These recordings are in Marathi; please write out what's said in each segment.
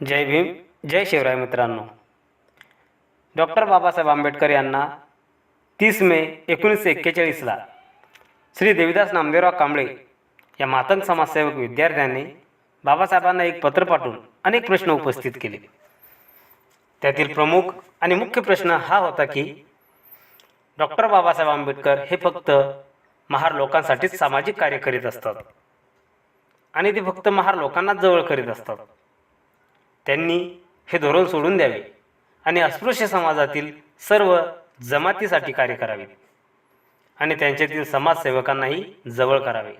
जय भीम जय शिवराय मित्रांनो. डॉक्टर बाबासाहेब आंबेडकर यांना तीस मे एकोणीसशे एक्केचाळीसला श्री देविदास नामदेवराव कांबळे या मातंग समाजसेवक विद्यार्थ्यांनी बाबासाहेबांना एक पत्र पाठवून अनेक प्रश्न उपस्थित केले. त्यातील प्रमुख आणि मुख्य प्रश्न हा होता की डॉक्टर बाबासाहेब आंबेडकर हे फक्त महार लोकांसाठीच सामाजिक कार्य करीत असतात आणि ते फक्त महार लोकांनाच जवळ करीत असतात. त्यांनी हे धोरण सोडून द्यावे आणि अस्पृश्य समाजातील सर्व जमातीसाठी कार्य करावे आणि त्यांच्यातील समाजसेवकांनाही जवळ करावे.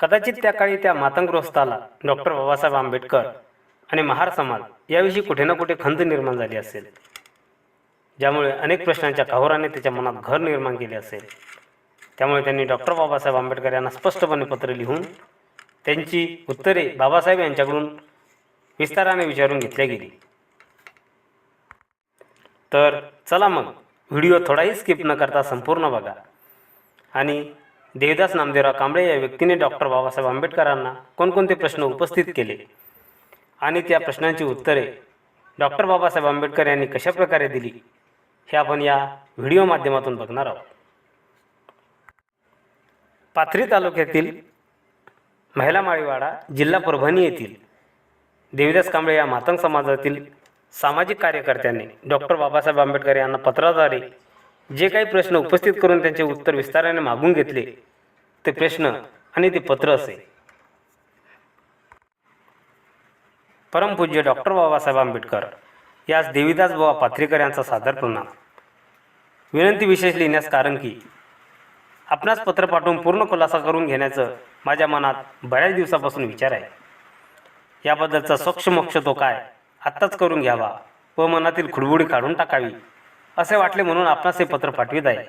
कदाचित त्या काळी त्या मातंगग्रस्ताला डॉक्टर बाबासाहेब आंबेडकर आणि महार समाज याविषयी कुठे ना कुठे खंत निर्माण झाली असेल ज्यामुळे अनेक प्रश्नांच्या कहोराने त्याच्या मनात घर निर्माण केले असेल. त्यामुळे त्यांनी डॉक्टर बाबासाहेब आंबेडकर यांना स्पष्टपणे पत्र लिहून त्यांची उत्तरे बाबासाहेब यांच्याकडून विस्ताराने विचारून घेतल्या गेली. तर चला मग व्हिडिओ थोडाही स्किप न करता संपूर्ण बघा. आणि देवदास नामदेवराव कांबळे या व्यक्तीने डॉक्टर बाबासाहेब आंबेडकरांना कोणकोणते प्रश्न उपस्थित केले? आणि त्या प्रश्नांची उत्तरे डॉक्टर बाबासाहेब आंबेडकर यांनी कशाप्रकारे दिली? हे आपण या व्हिडिओ माध्यमातून बघणार आहोत. पाथरी तालुक्यातील महिला माळीवाडा जिल्हा परभणी येथील देवीदास कांबळे या मातंग समाजातील सामाजिक कार्यकर्त्यांनी डॉक्टर बाबासाहेब आंबेडकर यांना पत्राद्वारे जे काही प्रश्न उपस्थित करून त्यांचे उत्तर विस्ताराने मागून घेतले ते प्रश्न आणि ते पत्र असे. परमपूज्य डॉक्टर बाबासाहेब आंबेडकर यास देवीदास बाबा पात्रीकर यांचा सादर प्रणाम. विनंती विशेष लिहिण्यास कारण की आपणास पत्र पाठवून पूर्ण खुलासा करून घेण्याचं माझ्या मनात बऱ्याच दिवसापासून विचार आहे. याबद्दलचा स्वच्छ मोक्ष तो काय? आत्ताच करून घ्यावा व मनातील खुडबुडी काढून टाकावी असे वाटले म्हणून आपणास हे पत्र पाठवित आहे.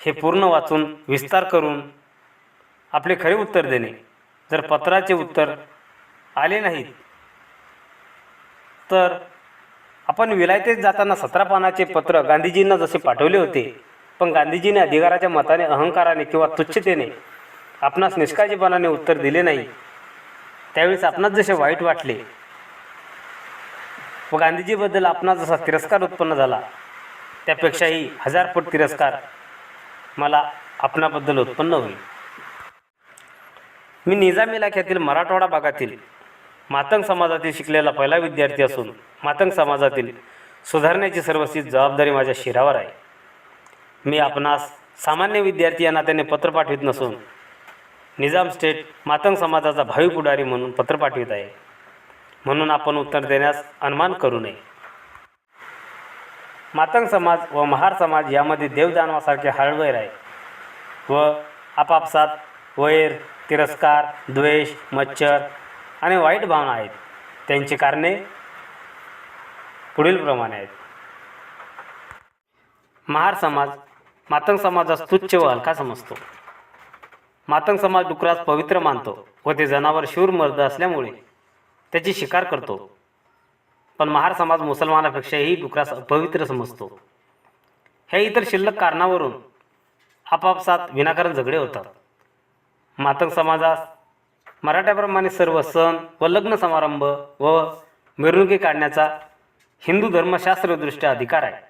हे पूर्ण वाचून विस्तार करून आपले खरे उत्तर देणे. जर पत्राचे उत्तर आले नाहीत तर आपण विलायतेत जाताना सतरा पानाचे पत्र गांधीजींना जसे पाठवले होते पण गांधीजीने अधिकाराच्या मताने अहंकाराने किंवा तुच्छतेने आपणास निष्काळजीपणाने उत्तर दिले नाही त्यावेळेस आपणास जसे वाईट वाटले. व गांधीजीबद्दल आपणास जसा तिरस्कार उत्पन्न झाला त्यापेक्षाही हजारपट तिरस्कार मला आपणाबद्दल उत्पन्न होईल. मी निजाम इलाख्यातील मराठवाडा भागातील मातंग समाजातील शिकलेला पहिला विद्यार्थी असून मातंग समाजातील सुधारण्याची सर्वस्वी जबाबदारी माझ्या शिरावर आहे. मी आपणास सामान्य विद्यार्थी या नात्याने पत्र पाठवित नसून निजाम स्टेट मातंग समाजाचा भावी पुढारी म्हणून पत्र पाठवित आहे. म्हणून आपण उत्तर देण्यास अनुमान करू नये. मातंग समाज व महार समाज यामध्ये देवदानवासारखे हळवैर आहे. व आपापसात वैर तिरस्कार द्वेष मच्छर आणि वाईट भावना आहेत. त्यांची कारणे पुढीलप्रमाणे आहेत. महार समाज मातंग समाजास तुच्छ व हलका समजतो. मातंग समाज डुकरास पवित्र मानतो व ते जनावर शूर मर्द असल्यामुळे त्याची शिकार करतो. पण महार समाज मुसलमानापेक्षाही डुकरास अपवित्र समजतो. ह्या इतर शिल्लक कारणावरून आपापसात विनाकारण झगडे होतात. मातंग समाजास मराठ्याप्रमाणे सर्व सण व लग्न समारंभ व मिरवणुकी काढण्याचा हिंदू धर्मशास्त्रदृष्ट्या अधिकार आहे.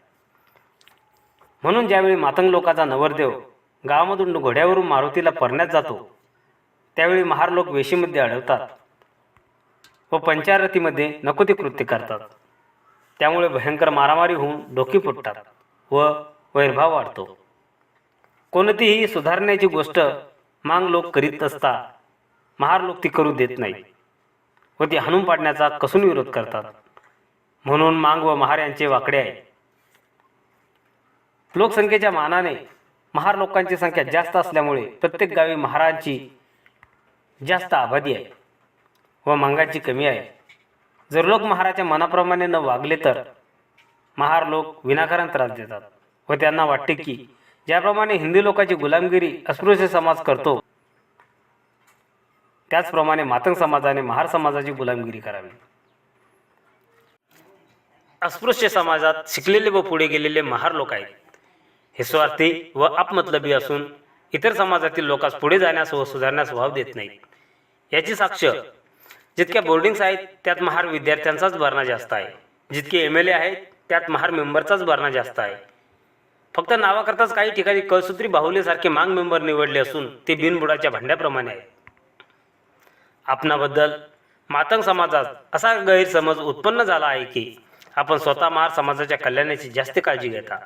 म्हणून ज्यावेळी मातंग लोकाचा नवरदेव गावामधून घोड्यावरून मारुतीला परण्यात जातो. त्यावेळी महार लोक वेशीमध्ये अडवतात व पंचारतीमध्ये नको ते कृत्य करतात. त्यामुळे भयंकर मारामारी होऊन डोकी फुटतात व वैरभाव वाढतो. कोणतीही सुधारण्याची गोष्ट मांग लोक करीत असता महार लोक ती करू देत नाही व ती हाणून पाडण्याचा कसून विरोध करतात. म्हणून मांग व महार यांचे वाकडे आहे. लोकसंख्येच्या मानाने महार लोकांची संख्या जास्त असल्यामुळे प्रत्येक गावी महारांची जास्त आबादी आहे व मांगाची कमी आहे. जर लोक महाराच्या मनाप्रमाणे न वागले तर महार लोक विनाकारण त्रास देतात व त्यांना वाटते की ज्याप्रमाणे हिंदी लोकांची गुलामगिरी अस्पृश्य समाज करतो त्याचप्रमाणे मातंग समाजाने महार समाजाची गुलामगिरी करावी. अस्पृश्य समाजात शिकलेले व पुढे गेलेले महार लोक आहेत. हे स्वार्थी व अपमतलबी असून इतर समाजातील लोकांस पुढे जाण्यास व सुधारण्यास वाव देत नाहीत. याची साक्ष जितक्या बोर्डिंग्स आहेत त्यात महार विद्यार्थ्यांचाच भरणा जास्त आहे. जितके एम एल ए आहेत त्यात महार मेंबरचाच भरणा जास्त आहे. फक्त नावाकरताच काही ठिकाणी कळसूत्री बाहुलेसारखे मांग मेंबर निवडले असून ते बिनबुडाच्या भांड्याप्रमाणे आहेत. आपणाबद्दल मातंग समाजात असा गैरसमज उत्पन्न झाला आहे की आपण स्वतः महार समाजाच्या कल्याणाची जास्त काळजी घेता.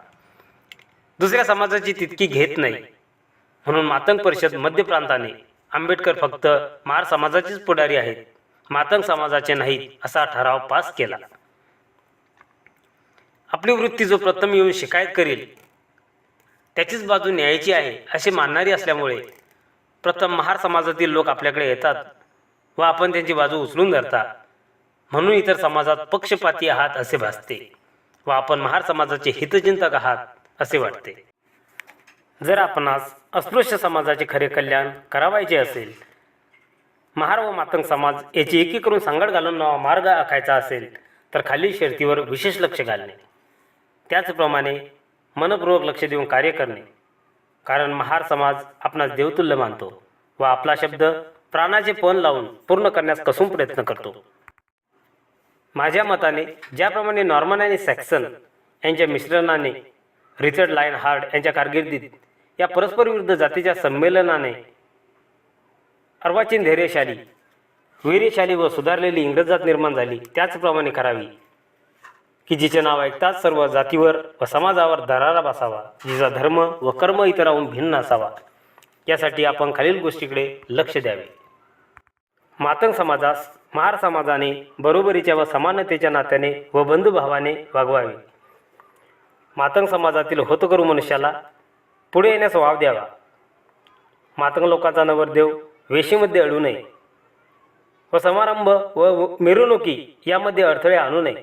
दुसऱ्या समाजाची तितकी घेत नाही. म्हणून मातंग परिषद मध्य प्रांताने आंबेडकर फक्त महार समाजाचीच पुढारी आहेत मातंग समाजाचे नाहीत असा ठराव पास केला. आपली वृत्ती जो प्रथम येऊन शिकायत करेल त्याचीच बाजू न्यायची आहे असे मानणारी असल्यामुळे प्रथम महार समाजातील लोक आपल्याकडे येतात व आपण त्यांची बाजू उचलून धरतात. म्हणून इतर समाजात पक्षपाती आहात असे भासते व आपण महार समाजाचे हितचिंतक आहात असे वाटते. जर आपणास अस्पृश्य समाजाचे खरे कल्याण करावायचे असेल महार व मातंग समाज याची एकी करून सांगड घालून नवा मार्ग आखायचा असेल तर खालील शर्तीवर विशेष लक्ष घालणे. त्याचप्रमाणे मनपूर्वक लक्ष देऊन कार्य करणे. कारण महार समाज आपणास देवतुल्य मानतो व आपला शब्द प्राणाचे पण लावून पूर्ण करण्यास कसून प्रयत्न करतो. माझ्या मताने ज्याप्रमाणे नॉर्मन आणि सॅक्सन यांच्या मिश्रणाने रिचर्ड लायन हार्ड यांच्या कारकिर्दीत या परस्परविरुद्ध जातीच्या संमेलनाने अर्वाचीन धैर्यशाली वीर्यशाली व सुधारलेली इंग्रज जात निर्माण झाली. त्याचप्रमाणे करावी की जिचे नाव ऐकताच सर्व जातीवर व समाजावर दरारा बसावा जिचा धर्म व कर्म इतराहून भिन्न असावा. यासाठी आपण खालील गोष्टीकडे लक्ष द्यावे. मातंग समाजास महार समाजाने बरोबरीच्या व समानतेच्या नात्याने व बंधुभावाने वागवावे. मातंग समाजातील होतकरू मनुष्याला पुढे येण्यास वाव द्यावा. मातंग लोकांचा नवरदेव वेशीमध्ये अडू नये व समारंभ व मिरवणुकी यामध्ये अडथळे आणू नये.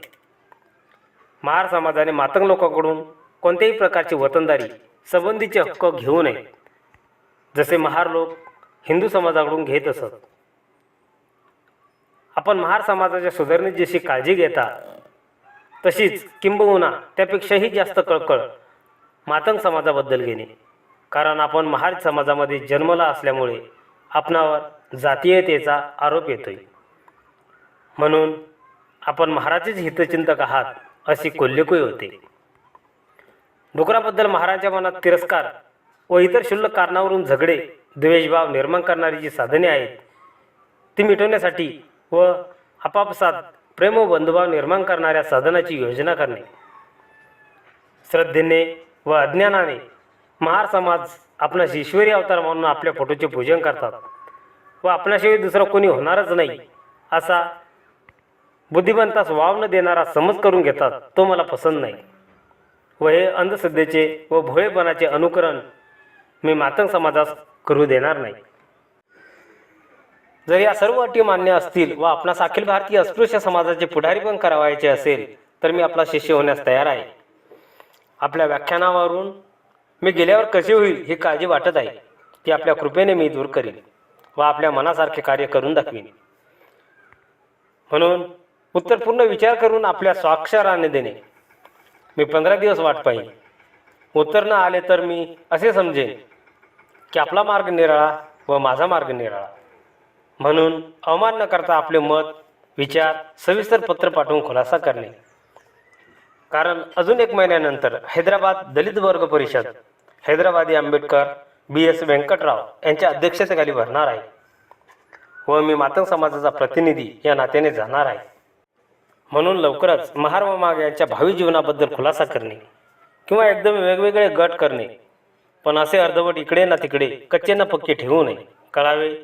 महार समाजाने मातंग लोकांकडून कोणत्याही प्रकारची वतनदारी संबंधीचे हक्क घेऊ नये जसे महार लोक हिंदू समाजाकडून घेत असत. आपण महार समाजाच्या सुधारणेची जशी काळजी घेता तशीच किंबहुना त्यापेक्षाही जास्त कळकळ मातंग समाजाबद्दल घेणे. कारण आपण महार समाजामध्ये जन्मला असल्यामुळे आपणावर जातीयतेचा आरोप येतोय. म्हणून आपण महाराजेच हितचिंतक आहात अशी कोल्हेकुई होते. डुकराबद्दल महाराजांच्या मनात तिरस्कार व इतर क्षुल्लक कारणावरून झगडे द्वेषभाव निर्माण करणारी जी साधने आहेत ती मिटवण्यासाठी व आपापसात प्रेम व बंधुभाव निर्माण करणाऱ्या साधनाची योजना करणे. श्रद्धेने व अज्ञानाने महार समाज आपणास ईश्वरी अवतार म्हणून आपल्या फोटोचे पूजन करतात व आपणाशिवाय दुसरा कोणी होणारच नाही असा बुद्धिमंतास वाव न देणारा समज करून घेतात तो मला पसंत नाही. व हे अंधश्रद्धेचे व भोळेपणाचे अनुकरण मी मातंग समाजास करू देणार नाही. जर या सर्व अटी मान्य असतील व आपणास अखिल भारतीय अस्पृश्य समाजाचे पुढारी पण करावायचे असेल तर मी आपला शिष्य होण्यास तयार आहे. आपल्या व्याख्यानावरून मी गेल्यावर कसे होईल ही काळजी वाटत आहे ती आपल्या कृपेने मी दूर करीन व आपल्या मनासारखे कार्य करून दाखवीन. म्हणून उत्तर पूर्ण विचार करून आपल्या स्वाक्षराने देणे. मी पंधरा दिवस वाट पाहिन. उत्तर न आले तर मी असे समजेन की आपला मार्ग निराळा व माझा मार्ग निराळा. म्हणून अवमान न करता आपले मत विचार सविस्तर पत्र पाठवून खुलासा करणे. कारण अजून एक महिन्यानंतर हैदराबाद दलित वर्ग परिषद हैदराबादी आंबेडकर बी एस व्यंकटराव यांच्या अध्यक्षतेखाली भरणार आहे. व मी मातंग समाजाचा प्रतिनिधी या नात्याने जाणार आहे. म्हणून लवकरच महार व माग यांच्या भावी जीवनाबद्दल खुलासा करणे किंवा एकदम वेगवेगळे गट करणे. पण असे अर्धवट इकडे ना तिकडे कच्चे ना पक्के ठेवू नये. कळावे?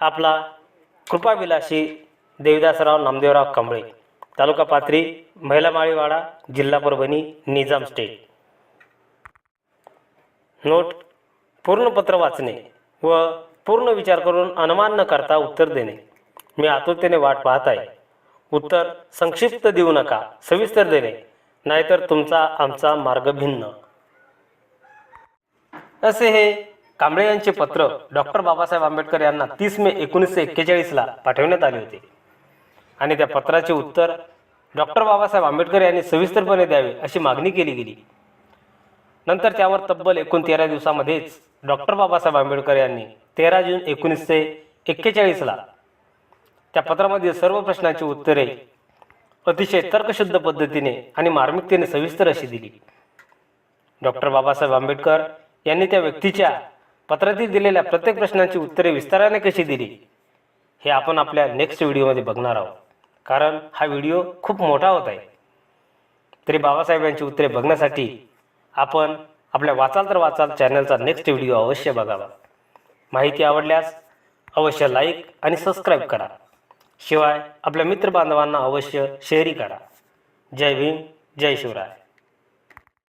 आपला कृपाविलासी देवदासराव नामदेवराव कांबळे तालुका पाथरी महिला माळीवाडा जिल्हा परभणी निजाम स्टेट नोट पूर्णपत्र वाचणे व पूर्ण विचार करून अनुमान न करता उत्तर देणे. मी आतुरतेने वाट पाहत आहे. उत्तर संक्षिप्त देऊ नका सविस्तर देणे. नाहीतर तुमचा आमचा मार्ग भिन्न. असे हे कांबळे यांचे पत्र डॉक्टर बाबासाहेब आंबेडकर यांना तीस मे एकोणीसशे एक्केचाळीसला पाठवण्यात आले होते. आणि त्या पत्राचे उत्तर डॉक्टर बाबासाहेब आंबेडकर यांनी सविस्तरपणे द्यावे अशी मागणी केली गेली. नंतर त्यावर तब्बल एकूण तेरा दिवसामध्येच डॉक्टर बाबासाहेब आंबेडकर यांनी तेरा जून एकोणीसशे एक्केचाळीसला त्या पत्रामध्ये सर्व प्रश्नांची उत्तरे अतिशय तर्कशुद्ध पद्धतीने आणि मार्मिकतेने सविस्तर अशी दिली. डॉक्टर बाबासाहेब आंबेडकर यांनी त्या व्यक्तीच्या पत्रातील दिलेल्या प्रत्येक प्रश्नांची उत्तरे विस्ताराने कशी दिली हे आपण आपल्या नेक्स्ट व्हिडिओमध्ये बघणार आहोत. कारण हा व्हिडिओ खूप मोठा होत आहे. तरी बाबासाहेब यांची उत्तरे बघण्यासाठी आपण आपल्या वाचाल तर वाचाल चॅनलचा नेक्स्ट व्हिडिओ अवश्य बघावा. माहिती आवडल्यास अवश्य लाईक आणि सबस्क्राईब करा. शिवाय आपल्या मित्रबांधवांना अवश्य शेअरही करा. जय भीम जय शिवराय.